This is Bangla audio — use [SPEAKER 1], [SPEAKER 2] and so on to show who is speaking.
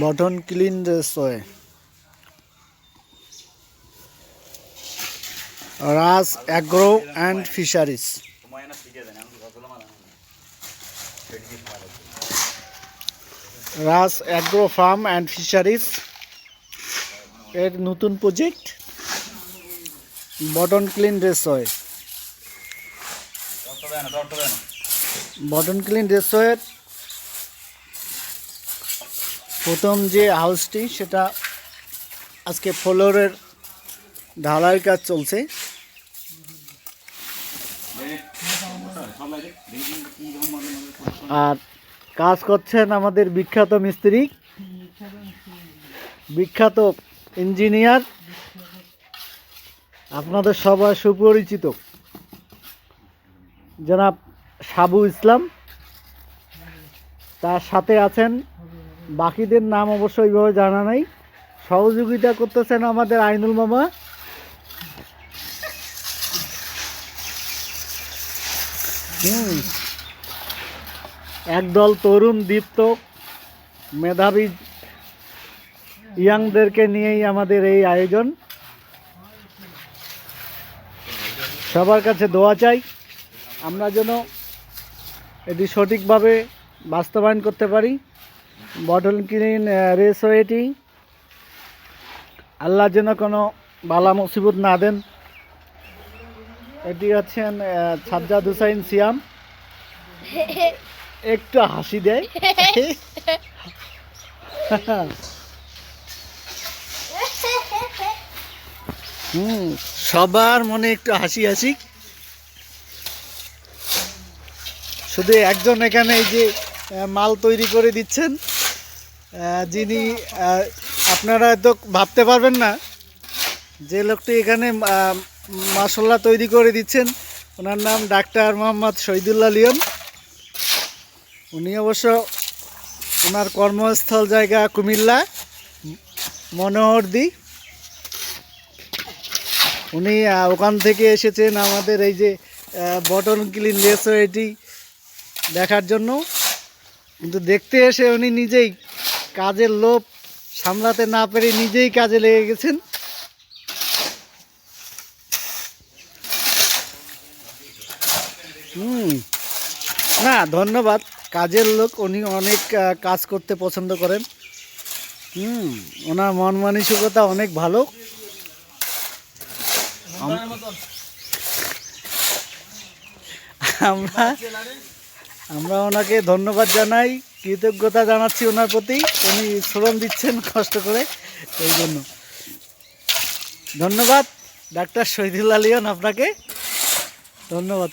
[SPEAKER 1] Button clean raceway Ras agro and fisheries Raj agro farm and fisheries এর নতুন project button clean raceway button clean রেসওয়ের প্রথম যে হাউসটি, সেটা আজকে ফ্লোরের ঢালাই কাজ চলছে। আর কাজ করছেন আমাদের বিখ্যাত মিস্ত্রি। বিখ্যাত ইঞ্জিনিয়ার। আপনাদের সবার সুপরিচিত। জনাব সাবু ইসলাম। তার সাথে আছেন, বাকিদের নাম অবশ্য ওইভাবে জানা নাই। সহযোগিতা করতেছেন আমাদের আইনুল মামা। হুম। একদল তরুণ দীপ্ত মেধাবী ইয়াংদেরকে নিয়েই আমাদের এই আয়োজন। সবার কাছে দোয়া চাই। আমরা যেন এটি সঠিকভাবে বাস্তবায়ন করতে পারি। বটল ক্লিন রেস রেসওয়েটি আল্লাহ যেন কোনো বালা মুসিবত না দেন। এটি হচ্ছেন সাজ্জাদ হুসাইন সিয়াম। একটু হাসি দেয়। হুম সবার মনে একটু হাসি হাসি শুধু একজন এখানে এই যে মাল তৈরি করে দিচ্ছেন যিনি আপনারা তো ভাবতে পারবেন না যে লোকটি এখানে মশলা তৈরি করে দিচ্ছেন। ওনার নাম ডাক্তার মোহাম্মদ শহীদুল্লাহ লিয়ন উনি অবশ্য ওনার কর্মস্থল জায়গা কুমিল্লা, মনোহরদি। উনি ওখান থেকে এসেছেন আমাদের এই যে বটন ক্লিন রেসওয়েটি দেখার জন্য। কিন্তু দেখতে এসে উনি নিজেই কাজের লোভ সামলাতে না পেরে নিজেই কাজে লেগে গেছেন। হুম। না ধন্যবাদ। কাজের লোক উনি অনেক কাজ করতে পছন্দ করেন। হুম ওনার মন মানসিকতা অনেক ভালো। আমরা আমরা ওনাকে ধন্যবাদ জানাই, কৃতজ্ঞতা জানাচ্ছি ওনার প্রতি। উনি শ্রম দিচ্ছেন কষ্ট করে, এই জন্য। ধন্যবাদ, ডাক্তার শহীদুল্লাহ লিয়ন আপনাকে। ধন্যবাদ।